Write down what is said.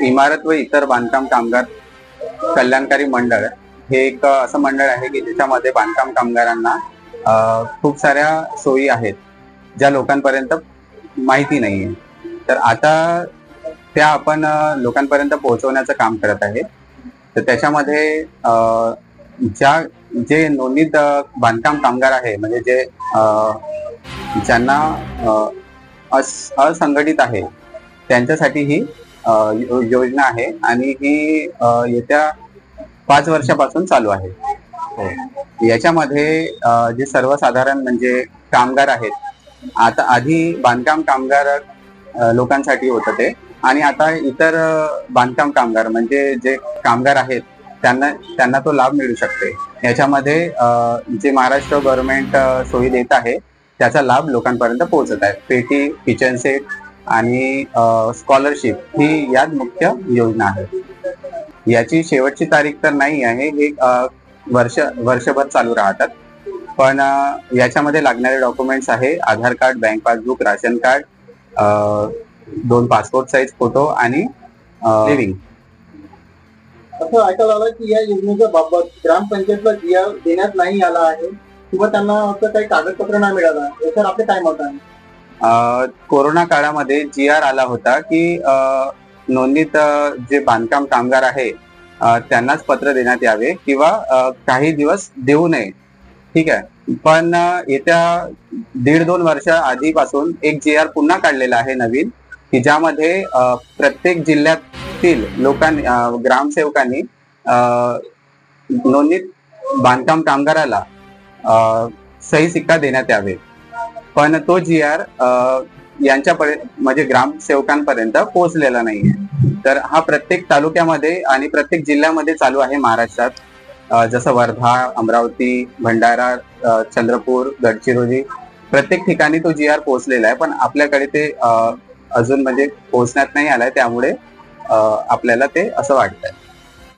इमारत व इतर बांधकाम कामगार कल्याणकारी मंडळ हे एक असं मंडळ आहे की ज्याच्यामध्ये बांधकाम कामगारांना खूप साऱ्या सोयी आहेत ज्या लोकांपर्यंत माहिती नाहीये. तर आता त्या आपण लोकांपर्यंत पोहोचवण्याचं काम करत आहे. तर त्याच्यामध्ये ज्या जे नोंदणीत बांधकाम कामगार आहे म्हणजे जे ज्यांना असंघटित आहे त्यांच्यासाठी ही योजना आहे आणि ही येत्या पाच वर्षापासून चालू आहे. हो. याच्यामध्ये जे सर्वसाधारण म्हणजे कामगार आहेत आता आधी बांधकाम कामगार लोकांसाठी होतं ते. आणि आता इतर बांधकाम कामगार म्हणजे जे कामगार आहेत त्यांना त्यांना तो लाभ मिळू शकते. याच्यामध्ये जे महाराष्ट्र गव्हर्नमेंट सोयी देत आहे त्याचा लाभ लोकांपर्यंत पोहोचत आहे. पेटी किचन सेट आणि स्कॉलरशिप ही यात मुख्य योजना आहे. याची शेवटची तारीख तर नाही आहे हे वर्ष वर्षभर चालू राहतात. पण याच्यामध्ये लागणारे डॉक्युमेंट्स आहे Aadhaar card bank passbook ration card दोन पासपोर्ट साईज फोटो आणि लिव्हिंग असं ऐकायला आलं की या योजनेच्या बाबत ग्रामपंचायतला जी देण्यात नाही आला आहे किंवा त्यांना असं काही कागदपत्र नाही मिळालं याच्यावर आपले काय मत आहे? कोरोना काळामध्ये जी आर आला होता की नोंदणीत जे बांधकाम कामगार आहे त्यांनाच पत्र देण्यात यावे किंवा काही दिवस देऊ नये. ठीक आहे. पण येत्या दीड दोन वर्ष आधीपासून एक जी आर पुन्हा काढलेला आहे नवीन की ज्यामध्ये प्रत्येक जिल्ह्यातील लोकांनी ग्रामसेवकांनी नोंदणीत बांधकाम कामगाराला सही सिक्का देण्यात यावे. पण तो जी आर यांच्यापर्यंत म्हणजे ग्रामसेवकांपर्यंत पोहोचलेला नाहीये. तर हा प्रत्येक तालुक्यामध्ये आणि प्रत्येक जिल्ह्यामध्ये चालू आहे महाराष्ट्रात. जसं वर्धा अमरावती भंडारा चंद्रपूर गडचिरोली प्रत्येक ठिकाणी तो जी आर पोहोचलेला आहे. पण आपल्याकडे ते अजून म्हणजे पोहोचण्यात नाही आलाय. त्यामुळे आपल्याला ते असं वाटतंय.